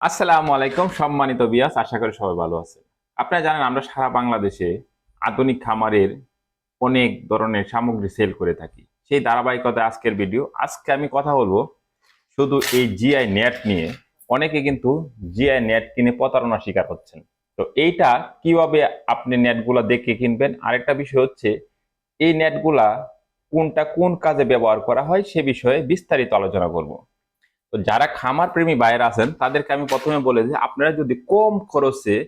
আসসালামু আলাইকুম, সম্মানিত বিয়াস আশা করি সবাই ভালো আছে আপনারা জানেন, আমরা সারা বাংলাদেশে আধুনিক খামারের অনেক ধরনের সামগ্রী সেল করে থাকি। সেই ধারাবাহিকতা আজকের ভিডিও আজকে আমি কথা বলব শুধু এই জিআই নেট নিয়ে। অনেকে কিন্তু জিআই নেট কিনে প্রতারণা শিকার হচ্ছেন। তো এইটা কীভাবে আপনি নেটগুলা দেখে কিনবেন? আরেকটা বিষয় হচ্ছে, এই নেটগুলা কোনটা কোন কাজে ব্যবহার করা হয় সে বিষয়ে বিস্তারিত আলোচনা করব। তো যারা খামার প্রেমী বাইরে আছেন, তাদেরকে আমি প্রথমে বলে যে আপনারা যদি কম খরচে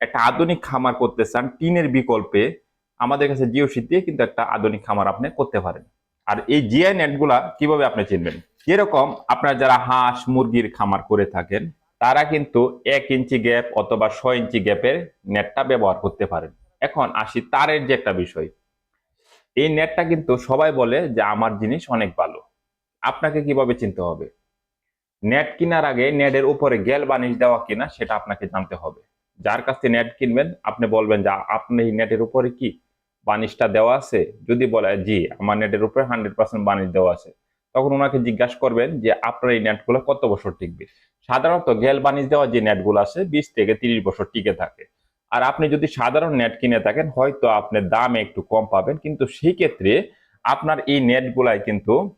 একটা আধুনিক খামার করতে চান, টিনের বিকল্পে, আমাদের কাছে জিও শীত দিয়ে কিন্তু একটা আধুনিক খামার আপনি করতে পারেন। আর এই জিআই নেটগুলা কীভাবে আপনি চিনবেন? যেরকম আপনারা যারা হাঁস মুরগির খামার করে থাকেন, তারা কিন্তু এক ইঞ্চি গ্যাপ অথবা ছয় ইঞ্চি গ্যাপের নেটটা ব্যবহার করতে পারেন। এখন আসি তারের যে একটা বিষয়। এই নেটটা কিন্তু সবাই বলে যে আমার জিনিস অনেক ভালো। আপনাকে কীভাবে চিনতে হবে? নেট কেনার আগে নেটের উপরে গেল বানিশ দেওয়া কিনা সেটা আপনাকে জানতে হবে। যার কাছ থেকে নেট কিনবেন, আপনি বলবেন যে আপনি নেটের উপরে কি বানিশটা দেওয়া আছে? যদি বলে, জি, আমার নেটের উপরে হান্ড্রেড পার্সেন্ট বানিশ দেওয়া আছে। তখন ওনাকে জিজ্ঞাসা করবেন যে, আপনার এই নেটগুলো কত বছর টিকবে? সাধারণত গেল বানিশ দেওয়া যে নেটগুলো আছে, বিশ থেকে তিরিশ বছর টিকে থাকে। আর আপনি যদি সাধারণ নেট কিনে থাকেন, হয়তো আপনার দাম একটু কম পাবেন, কিন্তু সেই ক্ষেত্রে আপনার এই নেটগুলাই কিন্তু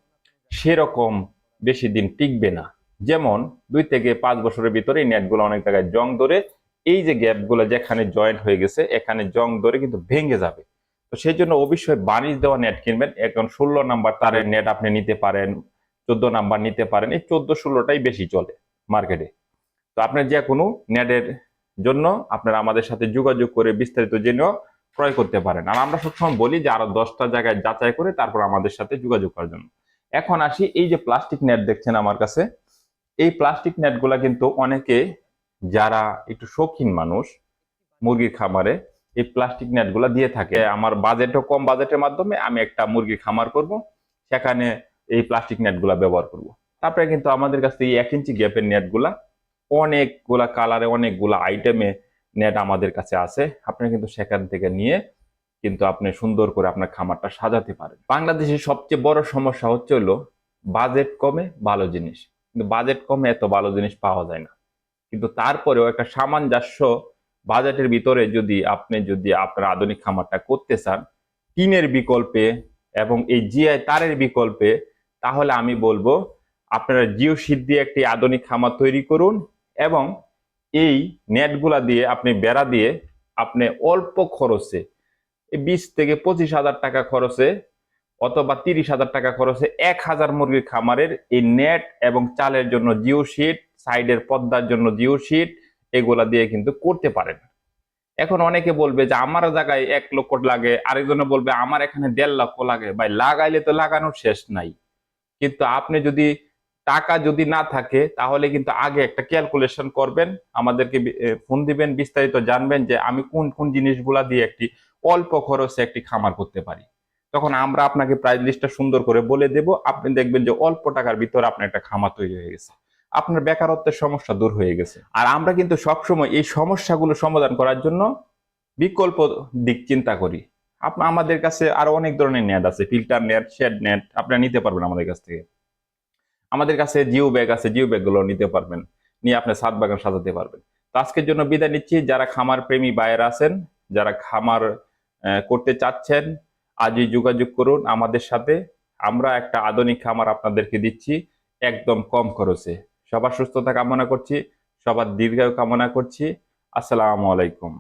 সেরকম বেশি দিন টিকবে না। যেমন দুই থেকে পাঁচ বছরের ভিতরে এই নেটগুলো অনেক জায়গায় জং ধরে এই যে গ্যাপগুলো যেখানে জয়েন্ট হয়ে গেছে, এখানে জং ধরে কিন্তু ভেঙে যাবে। তো সেই জন্য অবশ্যই বানিশ দেওয়া নেট কিনবেন। এখন ষোলো নাম্বার তারের নেট আপনি নিতে পারেন, চোদ্দ নাম্বার নিতে পারেন। এই চোদ্দ ষোলোটাই বেশি চলে মার্কেটে তো আপনার যে কোনো নেটের জন্য আপনারা আমাদের সাথে যোগাযোগ করে বিস্তারিত জেনেও ক্রয় করতে পারেন। আর আমরা সবসময় বলি যে আরও দশটা জায়গায় যাচাই করে তারপর আমাদের সাথে যোগাযোগ করার জন্য। এখন আসি, এই যে প্লাস্টিক নেট দেখছেন আমার কাছে। এই প্লাস্টিক নেটগুলা কিন্তু অনেকে যারা একটু শৌখিন মানুষ মুরগির খামারে এই প্লাস্টিক নেটগুলা দিয়ে থাকে। আমার বাজেটও কম বাজেটের মাধ্যমে আমি একটা মুরগির খামার করব, সেখানে এই প্লাস্টিক নেটগুলা ব্যবহার করব। তারপরে কিন্তু আমাদের কাছে এই এক ইঞ্চি গ্যাপের নেটগুলা অনেকগুলা কালারে অনেকগুলা আইটেমে নেট আমাদের কাছে আছে। আপনি কিন্তু সেখান থেকে নিয়ে কিন্তু আপনি সুন্দর করে আপনার খামারটা সাজাতে পারেন। বাংলাদেশের সবচেয়ে বড় সমস্যা হচ্ছে হলো বাজেট কমে ভালো জিনিস। কিন্তু বাজেট কমে এত ভালো জিনিস পাওয়া যায় না। কিন্তু তারপরেও একটা সামঞ্জস্য বাজেটের ভিতরে যদি আপনি যদি আপনার আধুনিক খামারটা করতে চান, টিনের বিকল্পে এবং এই জিআই তারের বিকল্পে, তাহলে আমি বলব আপনারা জিও দিয়ে একটি আধুনিক খামার তৈরি করুন এবং এই নেটগুলা দিয়ে আপনি বেড়া দিয়ে আপনি অল্প খরচে বিশ থেকে পঁচিশ হাজার টাকা খরচে অথবা তিরিশ হাজার টাকা খরচে এক হাজার মুরগির খামারের এই নেট এবং চালের জন্য জিও শিট সাইডের পদ্মার জন্য জিও শিট এগুলা দিয়ে কিন্তু করতে পারেন। এখন অনেকে বলবে যে আমার জায়গায় এক লক্ষ লাগে, আরেকজনে বলবে আমার এখানে দেড় লক্ষ লাগে। ভাই, লাগাইলে তো লাগানোর শেষ নাই। কিন্তু আপনি যদি টাকা যদি না থাকে, তাহলে কিন্তু আগে একটা ক্যালকুলেশন করবেন, আমাদেরকে ফোন দিবেন, বিস্তারিত জানবেন যে আমি কোন কোন জিনিসগুলা দিয়ে একটি অল্প খরচে একটি খামার করতে পারি। তখন আমরা আপনাকে প্রাইস লিস্টটা সুন্দর করে বলে দেব। আপনি দেখবেন যে অল্প টাকার ভিতরে আপনার একটা খামার তৈরি হয়ে গেছে। আপনার বেকারত্বের সমস্যা দূর হয়ে গেছে। আর আমরা কিন্তু সবসময় এই সমস্যাগুলো সমাধান করার জন্য বিকল্প দিক চিন্তা করি। আপনার আমাদের কাছে আরও অনেক ধরনের নেট আছে। ফিল্টার নেট শেড নেট আপনারা নিতে পারবেন আমাদের কাছ থেকে। আমাদের কাছে জিও ব্যাগ আছে, জিও ব্যাগগুলো নিতে পারবেন। নিয়ে আপনি সাত বাগান সাজাতে পারবেন। তো আজকের জন্য বিদায় নিচ্ছি। যারা খামার প্রেমী বাইরে আছেন, যারা খামার করতে চাচ্ছেন আজই যোগাযোগ করুন আমাদের সাথে। আমরা একটা আধুনিক খামার আপনাদেরকে দিচ্ছি, একদম কম খরচে। সবার সুস্থতা কামনা করছি, সবার দীর্ঘায়ু কামনা করছি। আসসালামু আলাইকুম।